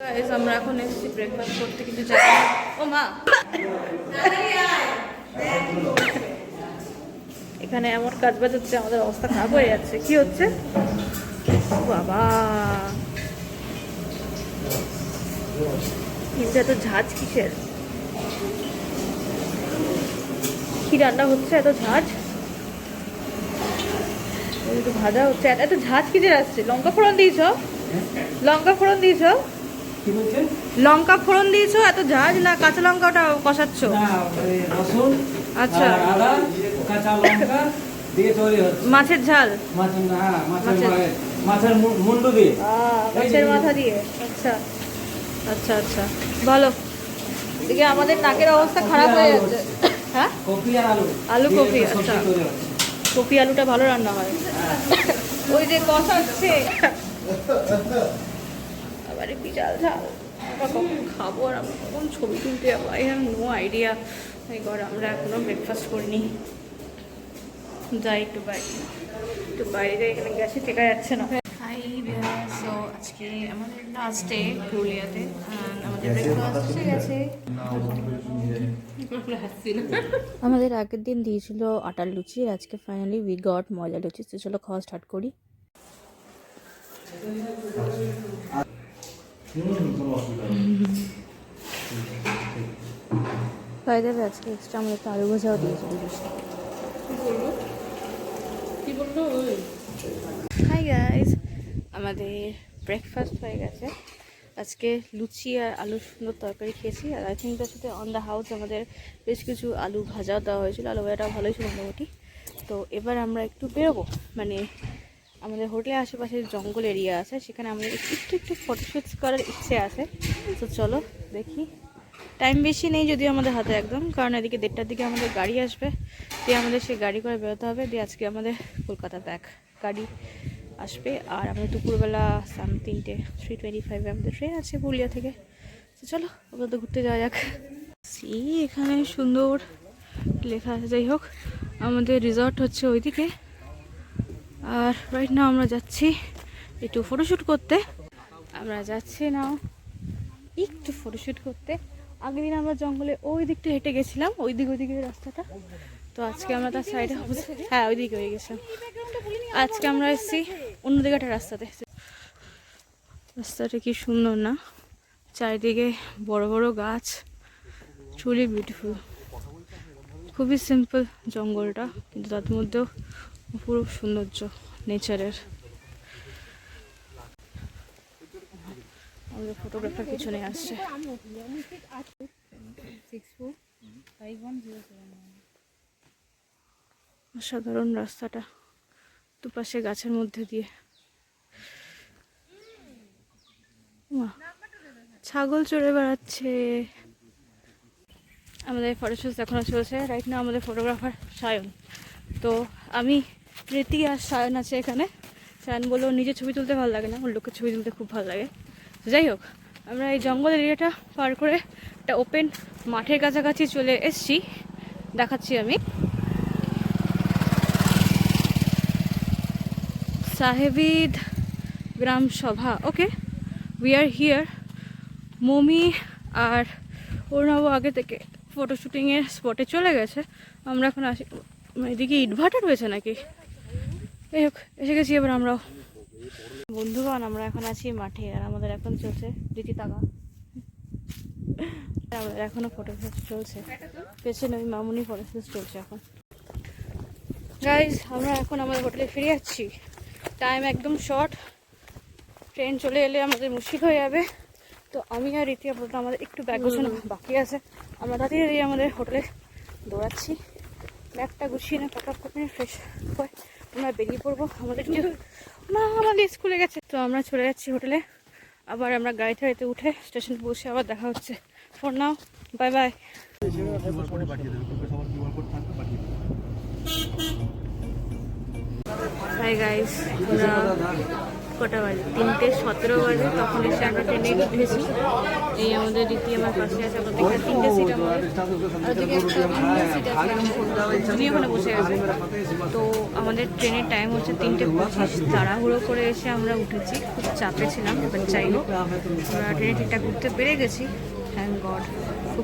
Guys, আমরা এখন এসেছি ব্রেকফাস্ট করতে কিন্তু যাই ও মা! এখানে এমন কাজ বাজ হচ্ছে আমাদের অবস্থা খারাপ হয়ে যাচ্ছে। কি হচ্ছে? বাবা! কিন্তু এত ঝাঁজ কিসের? কি রান্না হচ্ছে এত ঝাঁজ? ভাজা হচ্ছে। এত ঝাঁজ কিসের আসছে? লঙ্কা ফোড়ন দিয়েছ? লঙ্কা ফোড়ন দিয়েছ? কি বলছেন? লঙ্কা ফোড়ন দিয়েছ? এত ঝাঁজ না কাঁচা লঙ্কা ওটা কষাচ্ছ রসুন আচ্ছা। আদা কাঁচা লঙ্কা দিয়ে তৈরি হচ্ছে। মাছের ঝাল? মাছ হ্যাঁ মাছের মাছের- মুন্ডু দিয়ে। মাছের মাথা দিয়ে। আচ্ছা। আচ্ছা আচ্ছা। ভালো এদিকে আমাদের নাকের অবস্থা খারাপ হয়ে যাচ্ছে। হ্যাঁ? কপি আর আলু। আলু, কপি, আচ্ছা। কপি আলুটা ভালো রান্না হয়। ওই যে কষাচ্ছে। আবার এই বিশাল ঝাল আমরা কখন খাব আর আমরা কখন ছবি তুলতে যাব? আই হ্যাভ নো আইডিয়া এই ঘর আমরা এখনও ব্রেকফাস্ট করিনি। যাই একটু বাইরে। একটু বাইরে যাই এখানে গ্যাসে টেকা যাচ্ছে না। হাই সো আজকে আমাদের লাস্ট ডে পুরুলিয়াতে। And আমাদের ব্রেকফাস্ট এসে গেছে। আমাদের আগের দিন দিয়েছিল আটার লুচি আজকে ফাইনালি উই গট ময়দা লুচি। তো চলো খাওয়া স্টার্ট করি। দেবে আজকে এক্সট্রা আমাদের তো আলু ভাজাও লুচিটা কি বলল হাই গাইস আমাদের ব্রেকফাস্ট হয়ে গেছে। আজকে লুচি আর আলু সুন্দর তরকারি খেয়েছি আর আই থিঙ্ক তার সাথে অন দ্য হাউস আমাদের বেশ কিছু আলু ভাজাও দেওয়া হয়েছিল। আলু ভাজাটা ভালোই ছিল মোটামুটি। তো এবার আমরা একটু বেরোবো। মানে আমাদের হোটেলের আশেপাশে জঙ্গল এরিয়া আছে, সেখানে আমাদের একটু একটু একটু করার ইচ্ছে আছে। তো চলো দেখি। টাইম বেশি নেই যদিও আমাদের হাতে একদম, কারণ এদিকে দেড়টার দিকে আমাদের গাড়ি আসবে। দিয়ে আমাদের সে গাড়ি করে বেরোতে হবে। দিয়ে আজকে আমাদের কলকাতা ব্যাক গাড়ি আসবে। আর আমাদের দুপুরবেলা সাম তিনটে থ্রি টোয়েন্টি ফাইভে আমাদের ট্রেন আছে পুরুলিয়া থেকে। তো চলো আপাতত ঘুরতে যাওয়া যাক। সি এখানে সুন্দর লেখা আছে। যাই হোক, আমাদের রিসর্ট হচ্ছে ওইদিকে। আর রাইট না আমরা যাচ্ছি একটু ফটোশ্যুট করতে। আমরা যাচ্ছি না একটু ফটোশ্যুট করতে। আগের দিন আমরা জঙ্গলে ওই দিকটা হেঁটে গেছিলাম ওই দিক ওই দিকের রাস্তাটা। তো আজকে আমরা তার সাইডে হ্যাঁ ওই দিকে হয়ে গেছিলাম আজকে আমরা এসেছি অন্যদিকে একটা রাস্তাতে। রাস্তাটা কি সুন্দর না? চারিদিকে বড় বড় গাছ ট্রুলি বিউটিফুল খুবই সিম্পল জঙ্গলটা, কিন্তু তার মধ্যেও পুরো সৌন্দর্য, নেচারের। আমাদের ফটোগ্রাফার পিছনে আসছে। অসাধারণ রাস্তাটা, দুপাশে গাছের মধ্যে দিয়ে। ছাগল চড়ে বেড়াচ্ছে। আমাদের ফটোশুট এখনও চলছে। রাইট না আমাদের ফটোগ্রাফার সায়ন। তো আমি প্রীতি আর সায়ন আছে এখানে। সায়ন বলল, নিজের ছবি তুলতে ভালো লাগে না। ওর লোকের ছবি তুলতে খুব ভালো লাগে। যাই হোক, আমরা এই জঙ্গল এরিয়াটা পার করে একটা ওপেন মাঠের কাছাকাছি চলে এসছি। দেখাচ্ছি আমি। সাহেবিদ গ্রাম সভা, okay? We are here mummy আর অরুণাবু আগে থেকে ফটো শুটিংয়ের স্পটে চলে গেছে। আমরা এখন আসি। এদিকে ইনভার্টার রয়েছে নাকি? যাই হোক এসে গেছি এবার আমরাও। বন্ধুগণ আমরা এখন আছি মাঠে আর আমাদের এখন চলছে রীতি তাকা আমাদের এখনও ফটো চলছে। পেছনে ওই মামুনি ফটো চলছে এখন। গাইজ আমরা এখন আমাদের হোটেলে ফিরে যাচ্ছি। টাইম একদম শর্ট ট্রেন চলে এলে আমাদের মুশকিল হয়ে যাবে। তো আমি আর রীতি আপাতত আমাদের একটু ব্যাগ গোছানো বাকি আছে। আমরা তাড়াতাড়ি আমাদের হোটেলে দৌড়াচ্ছি। ব্যাগটা গুছিয়ে না প্যাক আপ করে ফ্রেশ হয়ে আমরা বেরিয়ে পড়ব। আমাদের মা, আমাদের স্কুলে গেছে। তো আমরা চলে যাচ্ছি হোটেলে। আবার আমরা গাড়ি টাড়িতে উঠে স্টেশন পৌঁছে আবার দেখা হচ্ছে। ফোন নাও বাই বাই হাই গাইস কটা বাজে? তিনটে সতেরো বাজে, তখন এসে আমরা ট্রেনে উঠেছি। এই আমাদের রীতি আমার পাশে আছে এখানে তিনটে সিট সিট আছে ওখানে বসে আছে। তো আমাদের ট্রেনের টাইম হচ্ছে তিনটে পঁচিশ। তাড়াহুড়ো করে এসে আমরা উঠেছি। খুব চাপে ছিলাম এবার যাই আমরা ট্রেনে ঠিকঠাক উঠতে পেরে গেছি। Thank god